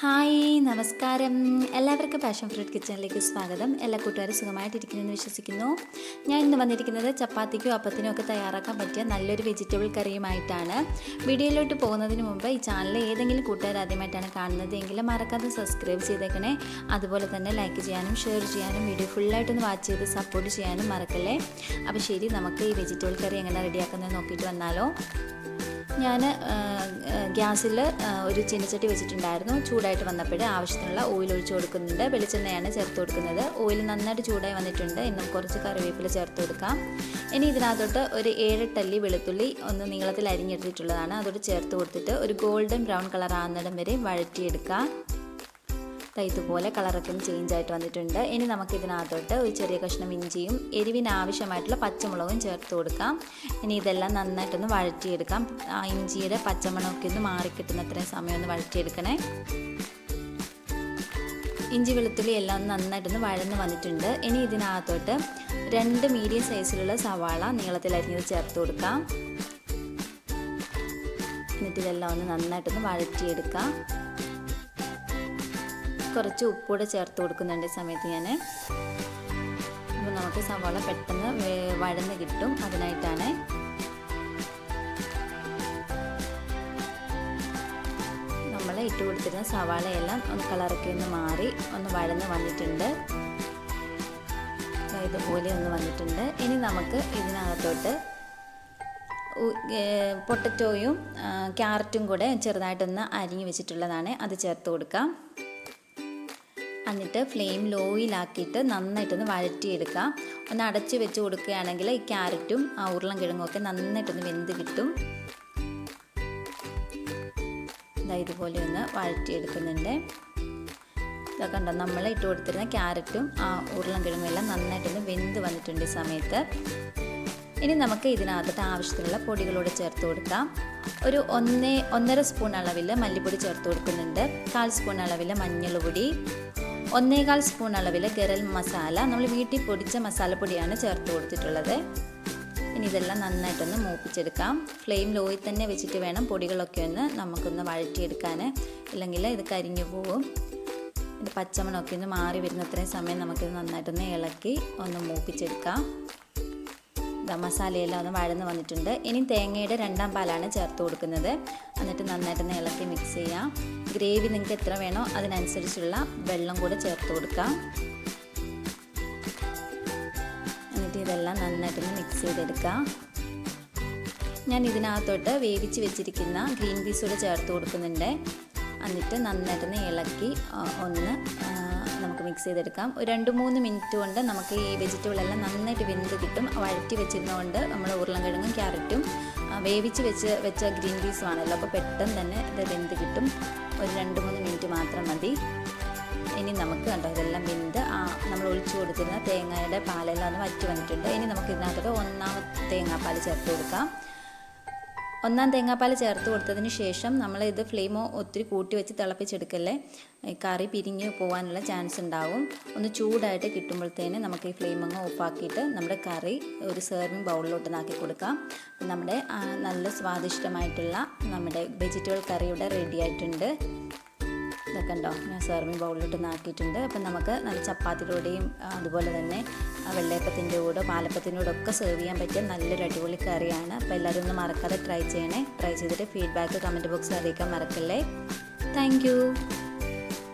Hi നമസ്കാരം. എല്ലാവർക്കും passion fruit കിച്ചണിലേക്ക് സ്വാഗതം. എല്ലാ കൂട്ടുകാരും സുഖമായിട്ടിരിക്കുന്നു വിശ്വസിക്കുന്നു. ഞാൻ ഇന്ന് വന്നിരിക്കുന്നത് ചപ്പാത്തിക്കും അപ്പത്തിനും ഒക്കെ തയ്യാറാക്കാൻ പറ്റിയ നല്ലൊരു വെജിറ്റബിൾ കറിയുമായിട്ടാണ്. വീഡിയോയിലോട്ട് പോകുന്നതിന് മുമ്പ് ഈ ചാനൽ ഏതെങ്കിലും കൂട്ടുകാർ ആദ്യമായിട്ടാണ് കാണുന്നത് എങ്കിൽ മറക്കാതെ സബ്സ്ക്രൈബ് ചെയ്തേക്കണേ. അതുപോലെ തന്നെ ലൈക്ക് ചെയ്യാനും ഷെയർ ചെയ്യാനും വീഡിയോ ഫുള്ളായിട്ടൊന്ന് വാച്ച് ചെയ്ത് സപ്പോർട്ട് ചെയ്യാനും മറക്കല്ലേ? അപ്പോൾ ശരി നമുക്ക് ഈ വെജിറ്റബിൾ കറി എങ്ങനെ റെഡിയാക്കുന്നത് നോക്കിയിട്ട് വന്നാലോ. ഞാൻ ഗ്യാസിൽ ഒരു ചീനച്ചട്ടി വെച്ചിട്ടുണ്ടായിരുന്നു. ചൂടായിട്ട് വന്നപ്പോൾ ആവശ്യത്തിനുള്ള ഓയിൽ ഒഴിച്ചു കൊടുക്കുന്നുണ്ട്. വെളിച്ചെണ്ണയാണ് ചേർത്ത് കൊടുക്കുന്നത്. ഓയിൽ നന്നായിട്ട് ചൂടായി വന്നിട്ടുണ്ട്. ഇന്നും കുറച്ച് കറിവേപ്പില ചേർത്ത് കൊടുക്കാം. ഇനി ഇതിനകത്തോട്ട് ഒരു ഏഴെട്ടല്ലി ടല്ലി വെളുത്തുള്ളി ഒന്ന് നീളത്തിൽ അരിഞ്ഞെടുത്തിട്ടുള്ളതാണ്. അതോട് ചേർത്ത് കൊടുത്തിട്ട് ഒരു ഗോൾഡൻ ബ്രൗൺ കളർ ആകുന്നിടം വരെ വഴറ്റിയെടുക്കാം. ഇതുപോലെ കളറൊക്കെ ചേഞ്ച് ആയിട്ട് വന്നിട്ടുണ്ട്. ഇനി നമുക്ക് ഇതിനകത്തോട്ട് ഒരു ചെറിയ കഷ്ണം ഇഞ്ചിയും എരിവിന് ആവശ്യമായിട്ടുള്ള പച്ചമുളകും ചേർത്ത് കൊടുക്കാം. ഇനി ഇതെല്ലാം നന്നായിട്ടൊന്ന് വഴറ്റിയെടുക്കാം. ആ ഇഞ്ചിയുടെ പച്ചമുളകൊക്കെ ഒന്ന് മാറിക്കിട്ടുന്ന അത്രയും സമയം ഒന്ന് വഴറ്റിയെടുക്കണേ. ഇഞ്ചി വെളുത്തുള്ളി എല്ലാം നന്നായിട്ടൊന്ന് വഴന്ന് വന്നിട്ടുണ്ട്. ഇനി ഇതിനകത്തോട്ട് രണ്ട് മീഡിയം സൈസിലുള്ള സവാള നീളത്തിൽ അരിഞ്ഞത് ചേർത്ത് കൊടുക്കാം. എന്നിട്ട് ഇതെല്ലാം ഒന്ന് നന്നായിട്ടൊന്ന് വഴറ്റിയെടുക്കാം. കുറച്ച് ഉപ്പൂടെ ചേർത്ത് കൊടുക്കുന്നുണ്ട് സമയത്ത് ഞാൻ അപ്പോൾ നമുക്ക് സവാള പെട്ടെന്ന് വഴന്ന് കിട്ടും അതിനായിട്ടാണ്. നമ്മൾ ഇട്ട് കൊടുത്തിരുന്ന സവാളയെല്ലാം ഒന്ന് കളറൊക്കെ ഒന്ന് മാറി ഒന്ന് വഴന്ന് വന്നിട്ടുണ്ട്. ഇതുപോലെ ഒന്ന് വന്നിട്ടുണ്ട്. ഇനി നമുക്ക് ഇതിനകത്തോട്ട് പൊട്ടറ്റോയും ക്യാരറ്റും കൂടെ ചെറുതായിട്ടൊന്ന് അരിഞ്ഞു വെച്ചിട്ടുള്ളതാണ്. അത് ചേർത്ത് കൊടുക്കാം. എന്നിട്ട് ഫ്ലെയിം ലോയിലാക്കിയിട്ട് നന്നായിട്ടൊന്ന് വഴറ്റിയെടുക്കാം ഒന്ന് അടച്ച് വെച്ച് കൊടുക്കുകയാണെങ്കിൽ ഈ ക്യാരറ്റും ആ ഉരുളൻ കിഴങ്ങും ഒക്കെ നന്നായിട്ടൊന്ന് വെന്ത് കിട്ടും. ഇതുപോലെ ഒന്ന് വഴറ്റിയെടുക്കുന്നുണ്ട്. ഇതൊക്കെ ഉണ്ടോ നമ്മൾ ഇട്ട് കൊടുത്തിരുന്ന ക്യാരറ്റും ആ ഉരുളൻ കിഴങ്ങും എല്ലാം നന്നായിട്ടൊന്ന് വെന്ത് വന്നിട്ടുണ്ട് ഈ സമയത്ത്. ഇനി നമുക്ക് ഇതിനകത്തിട്ട് ആവശ്യത്തിനുള്ള പൊടികളോട് ചേർത്ത് കൊടുക്കാം. ഒരു ഒന്നേ ഒന്നര സ്പൂൺ അളവിൽ മല്ലിപ്പൊടി ചേർത്ത് കൊടുക്കുന്നുണ്ട്. കാൽ സ്പൂൺ അളവിൽ മഞ്ഞൾപ്പൊടി. ഒന്നേകാൽ സ്പൂൺ അളവിൽ ഗരം മസാല. നമ്മൾ വീട്ടിൽ പൊടിച്ച മസാലപ്പൊടിയാണ് ചേർത്ത് കൊടുത്തിട്ടുള്ളത്. ഇനി ഇതെല്ലാം നന്നായിട്ടൊന്ന് മൂപ്പിച്ചെടുക്കാം. ഫ്ലെയിം ലോയിൽ തന്നെ വെച്ചിട്ട് വേണം പൊടികളൊക്കെ ഒന്ന് നമുക്കൊന്ന് വഴറ്റിയെടുക്കാൻ ഇല്ലെങ്കിൽ ഇത് കരിഞ്ഞു പോകും ഇത് പച്ചമണമൊക്കെ ഒന്ന് മാറി വരുന്ന അത്രയും സമയം നമുക്കിത് നന്നായിട്ടൊന്ന് ഇളക്കി ഒന്ന് മൂപ്പിച്ചെടുക്കാം. മസാലയെല്ലാം ഒന്ന് വഴന്ന് വന്നിട്ടുണ്ട്. ഇനി തേങ്ങയുടെ രണ്ടാം പാലാണ് ചേർത്ത് കൊടുക്കുന്നത്. എന്നിട്ട് നന്നായിട്ടൊന്ന് ഇളക്കി മിക്സ് ചെയ്യാം. ഗ്രേവി നിങ്ങൾക്ക് എത്ര വേണോ അതിനനുസരിച്ചുള്ള വെള്ളം കൂടെ ചേർത്ത് കൊടുക്കാം. എന്നിട്ട് ഇതെല്ലാം നന്നായിട്ടൊന്ന് മിക്സ് ചെയ്തെടുക്കാം. ഞാൻ ഇതിനകത്തോട്ട് വേവിച്ച് വെച്ചിരിക്കുന്ന ഗ്രീൻ പീസ് കൂടെ ചേർത്ത് കൊടുക്കുന്നുണ്ട്. എന്നിട്ട് നന്നായിട്ടൊന്ന് ഇളക്കി ഒന്ന് നമുക്ക് മിക്സ് ചെയ്തെടുക്കാം. ഒരു രണ്ട് മൂന്ന് മിനിറ്റ് കൊണ്ട് നമുക്ക് ഈ വെജിറ്റബിൾ എല്ലാം നന്നായിട്ട് വെന്ത് കിട്ടും. വഴറ്റി വെച്ചിരുന്നതുകൊണ്ട് നമ്മൾ ഉരുളൻകിഴങ്ങും ക്യാരറ്റും വേവിച്ച് വെച്ച് വെച്ച ഗ്രീൻ പീസും ആണല്ലോ. അപ്പോൾ പെട്ടെന്ന് തന്നെ ഇത് വെന്ത് കിട്ടും. ഒരു രണ്ട് മൂന്ന് മിനിറ്റ് മാത്രം മതി. ഇനി നമുക്ക് കണ്ടോ ഇതെല്ലാം വെന്ത് ആ നമ്മൾ ഒഴിച്ചു കൊടുത്തിരുന്ന തേങ്ങയുടെ പാലെല്ലാം ഒന്ന് വറ്റി വന്നിട്ടുണ്ട്. ഇനി നമുക്ക് ഇതിനകത്തോട്ട് ഒന്നാമത്തെ തേങ്ങാപ്പാൽ ചേർത്ത് കൊടുക്കാം. ഒന്നാം തേങ്ങാപ്പാൽ ചേർത്ത് കൊടുത്തതിന് ശേഷം നമ്മൾ ഇത് ഫ്ലെയിമോ ഒത്തിരി കൂട്ടി വെച്ച് തിളപ്പിച്ചെടുക്കല്ലേ? കറി പിരിഞ്ഞ് പോകാനുള്ള ചാൻസ് ഉണ്ടാവും. ഒന്ന് ചൂടായിട്ട് കിട്ടുമ്പോഴത്തേന് നമുക്ക് ഈ ഫ്ലെയിം അങ്ങ് ഓഫാക്കിയിട്ട് നമ്മുടെ കറി ഒരു സെർവിങ് ബൗളിലോട്ട് നാക്കി കൊടുക്കാം. നമ്മുടെ നല്ല സ്വാദിഷ്ടമായിട്ടുള്ള നമ്മുടെ വെജിറ്റബിൾ കറിയുടെ റെഡി ആയിട്ടുണ്ട്. ഇതൊക്കെ ഉണ്ടോ? ഞാൻ സെർവിങ് ബൗളിലിട്ട് നാക്കിയിട്ടുണ്ട് അപ്പം നമുക്ക് നല്ല ചപ്പാത്തിയിലൂടെയും അതുപോലെ തന്നെ വെള്ളയപ്പത്തിന്റെ കൂടെ പാലപ്പത്തിന്റെ കൂടെ ഒക്കെ സെർവ് ചെയ്യാൻ പറ്റിയ നല്ലൊരു അടിപൊളി കറിയാണ്. അപ്പോൾ എല്ലാവരും ഒന്ന് മറക്കാതെ ട്രൈ ചെയ്യണേ. ട്രൈ ചെയ്തിട്ട് ഫീഡ്ബാക്ക് കമന്റ് ബോക്സിൽ അറിയിക്കാൻ മറക്കല്ലേ. താങ്ക്